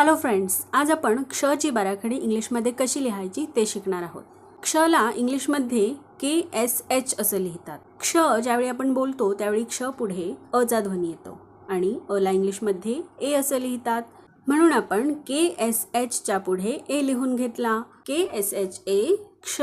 Hello friends आज आपण क्षची बाराखडी इंग्लिशमध्ये कशी लिहायची ते शिकणार आहोत. क्षला इंग्लिशमध्ये के एस एच असं लिहितात. क्ष ज्यावेळी आपण बोलतो त्यावेळी क्ष पुढे अचा ध्वनी येतो आणि अला इंग्लिशमध्ये ए असं लिहितात. म्हणून आपण के एस एचच्या पुढे ए लिहून घेतला. के एस एच ए क्ष.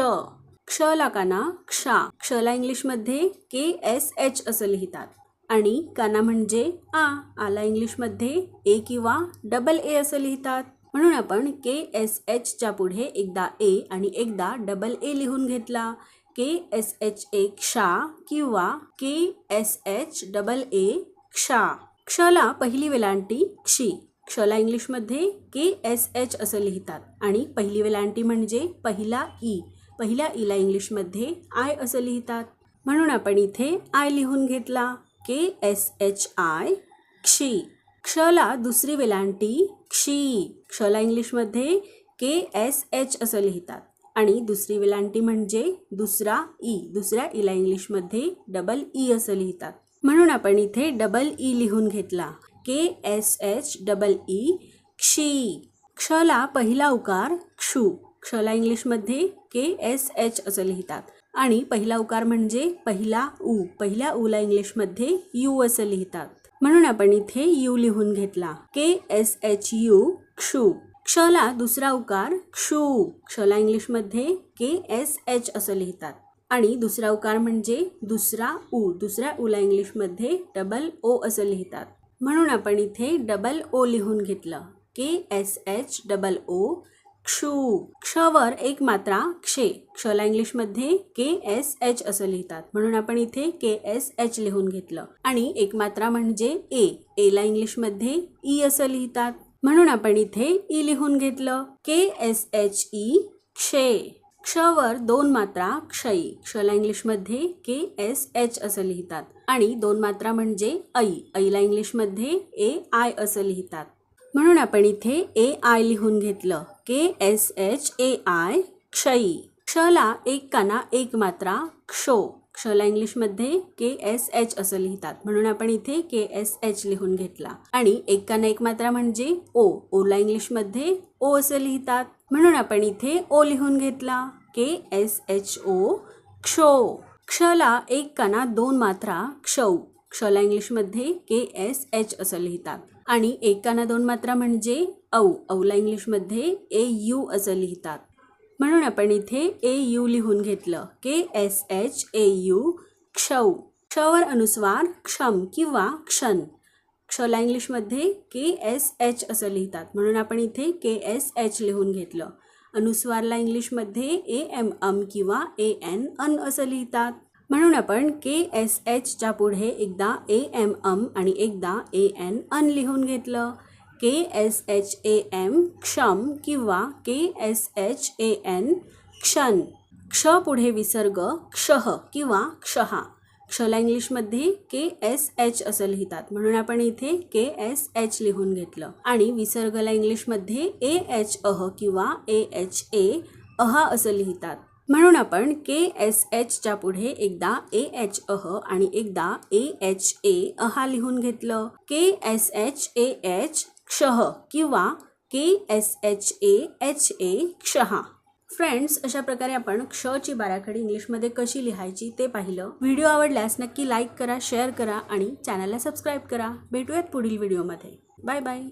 क्षला काना क्षा. क्षला इंग्लिशमध्ये के एस एच असं लिहितात. आणि काना म्हणजे आ. आला इंग्लिशमध्ये ए किंवा डबल ए असं लिहितात. म्हणून आपण के एस एचच्या पुढे एकदा ए आणि एकदा डबल ए लिहून घेतला. के एस एच ए क्षा किंवा K S H double A क्षा. क्षला पहिली वेलांटी क्षी. क्षला इंग्लिशमध्ये के एस एच असं लिहितात. आणि पहिली वेलांटी म्हणजे पहिला ई. पहिल्या ईला इंग्लिशमध्ये आय असं लिहितात. म्हणून आपण इथे आय लिहून घेतला. के एस एच आय क्षी क्षला दुसरी वेलांटी क्षी क्षला इंग्लिशमध्ये के एस एच असं लिहितात. आणि दुसरी वेलांटी म्हणजे दुसरा ई. दुसऱ्या ईला इंग्लिशमध्ये डबल ई e असं लिहितात. म्हणून आपण इथे डबल ई e लिहून घेतला. K S H double E क्षी क्षला पहिला उकार क्षू क्षला इंग्लिशमध्ये के एस एच असं लिहितात. आणि पहिला उकार म्हणजे पहिला ऊ पहिल्या ऊला इंग्लिशमध्ये यू असं लिहितात. म्हणून आपण इथे यू लिहून घेतला. के एस एच यू क्षू. क्षला दुसरा उकार क्षू क्षला इंग्लिशमध्ये के एस एच असं लिहितात. आणि दुसरा उकार म्हणजे दुसरा ऊ दुसऱ्या ऊला इंग्लिशमध्ये डबल ओ असं लिहितात. म्हणून आपण इथे डबल ओ लिहून घेतलं. K S H double O क्षू क्षवर एक मात्रा क्षे. क्षला इंग्लिशमध्ये के एस एच असं लिहितात. म्हणून आपण इथे के एस एच लिहून घेतलं. आणि एक मात्रा म्हणजे ए. एला इंग्लिशमध्ये ई असं लिहितात. म्हणून आपण इथे ई लिहून घेतलं. के एस एच ई क्षे. क्षवर दोन मात्रा क्षयी. क्षला इंग्लिशमध्ये के एस एच असं लिहितात. आणि दोन मात्रा म्हणजे ऐ. ऐला इंग्लिशमध्ये ए आय असं लिहितात. म्हणून आपण इथे ए आय लिहून घेतलं. K S H A I क्षयी. क्षला एक काना एक मात्रा क्षो क्षला इंग्लिशमध्ये के एस एच असं लिहितात. म्हणून आपण इथे के एस एच लिहून घेतला. आणि एक काना एक मात्रा म्हणजे ओ ओला इंग्लिशमध्ये ओ असं लिहितात. म्हणून आपण इथे ओ लिहून घेतला. K S H O. क्षो क्षला एक काना दोन मात्रा क्षौ क्षला इंग्लिशमध्ये के एस एच असं लिहितात. आणि एकाना दोन मात्रा म्हणजे औ औला इंग्लिशमध्ये ए यू असं लिहितात. म्हणून आपण इथे ए यू लिहून घेतलं. K S H A U क्षौ. क्षवर अनुस्वार क्षम किंवा क्षण. क्षला इंग्लिशमध्ये के एस एच असं लिहितात. म्हणून आपण इथे के एस एच लिहून घेतलं. अनुस्वारला इंग्लिशमध्ये ए एम अम किंवा ए एन अन असं लिहितात. म्हणून आपण के एस एचच्या पुढे एकदा ए एम अम आणि एकदा ए एन अन लिहून घेतलं. K S H A M क्षम किंवा K S H A N क्षण. क्ष पुढे विसर्ग क्षह किंवा क्षहा. क्षला इंग्लिशमध्ये के एस एच असं लिहितात. म्हणून आपण इथे के एस एच लिहून घेतलं. आणि विसर्गला इंग्लिशमध्ये ए एच अह किंवा ए एच ए अहा असं लिहितात. म्हणून आपण के एस एचच्या पुढे एकदा ए एच अह आणि एकदा ए एच ए अहा लिहून घेतलं. K S H A H क्षह किंवा K S H A H A क्षहा. Friends अशा प्रकारे आपण क्षची बाराखडी इंग्लिशमध्ये कशी लिहायची ते पाहिलं. व्हिडिओ आवडल्यास नक्की लाईक करा शेअर करा आणि चॅनलला सबस्क्राईब करा. भेटूयात पुढील व्हिडिओमध्ये बाय बाय